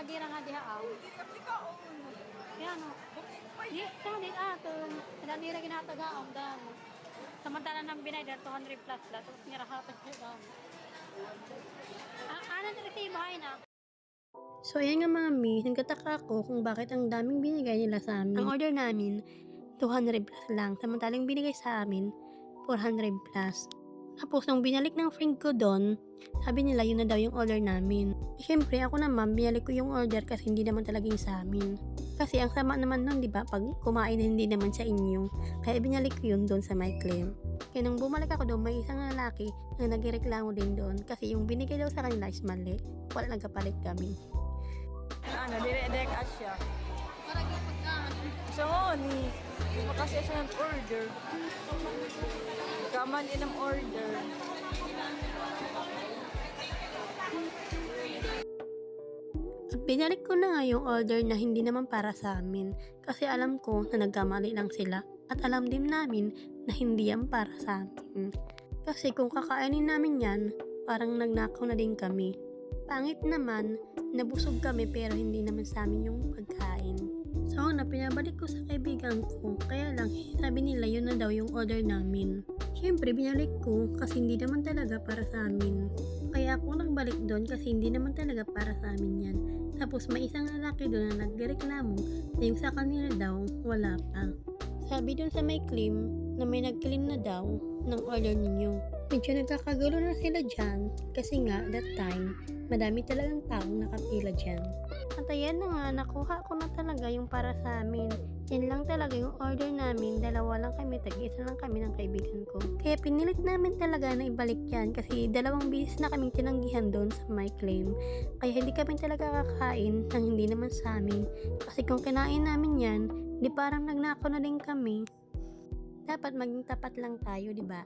tagira nga diha aw. Kaya no. Di, sa di ato. Dali ra ginataga ang dan. Samantala nang binay dar 200 plus la. Tapos nirahatag siya daw. Ah, ano na resibo hay na? So, ayan nga mga mi, nagkataka ako kung bakit ang daming binigay nila sa amin. Ang order namin, 200 plus lang. Samantalang binigay sa amin, 400 plus. Tapos, nung binalik ng friend ko doon, sabi nila yun na daw yung order namin. Eh, Siyempre, ako naman, binalik ko yung order kasi hindi naman talaga yung sa amin. Kasi ang sama naman nun, di ba, pag kumain hindi naman sa inyo. Kaya binalik ko yun doon sa my claim. Kaya nung bumalik ako doon, may isang lalaki na nagreklamo din doon kasi yung binigay daw sa kanila is mali. Wala nagkapalit kami. Ano, dire-direct asya. Para ka pagkaan. So, ni, di ba kasi siya ng order? Kaman din ang order. Binalik ko na nga yung order na hindi naman para sa amin kasi alam ko na nagkamali lang sila at alam din namin na hindi yan para sa amin. Kasi kung kakainin namin yan, parang nagnakaw na din kami. Pangit naman, nabusog kami pero hindi naman sa amin yung pagkain. So na pinabalik ko sa kaibigan ko, kaya lang sabi nila yun na daw yung order namin. Siyempre binalik ko kasi hindi naman talaga para sa amin. Kaya ako nagbalik doon kasi hindi naman talaga para sa amin yan. Tapos may isang lalaki doon na nagreklamo na yung sa kanila daw wala pa. Sabi doon sa may claim na may nag-claim na daw ng order ninyo. Medyo nagkakagulo na sila dyan kasi nga that time madami talagang taong nakapila dyan. At ayan na nga, nakuha ko na talaga yung para sa amin. Yan lang talaga yung order namin, dalawa lang kami, tag-isa lang kami ng kaibigan ko. Kaya pinilit namin talaga na ibalik yan kasi dalawang bisis na kaming tinanggihan doon sa my claim. Kaya hindi kami talaga kakain nang hindi naman sa amin. Kasi kung kinain namin yan, di parang nagnako na din kami. Dapat maging tapat lang tayo, di ba?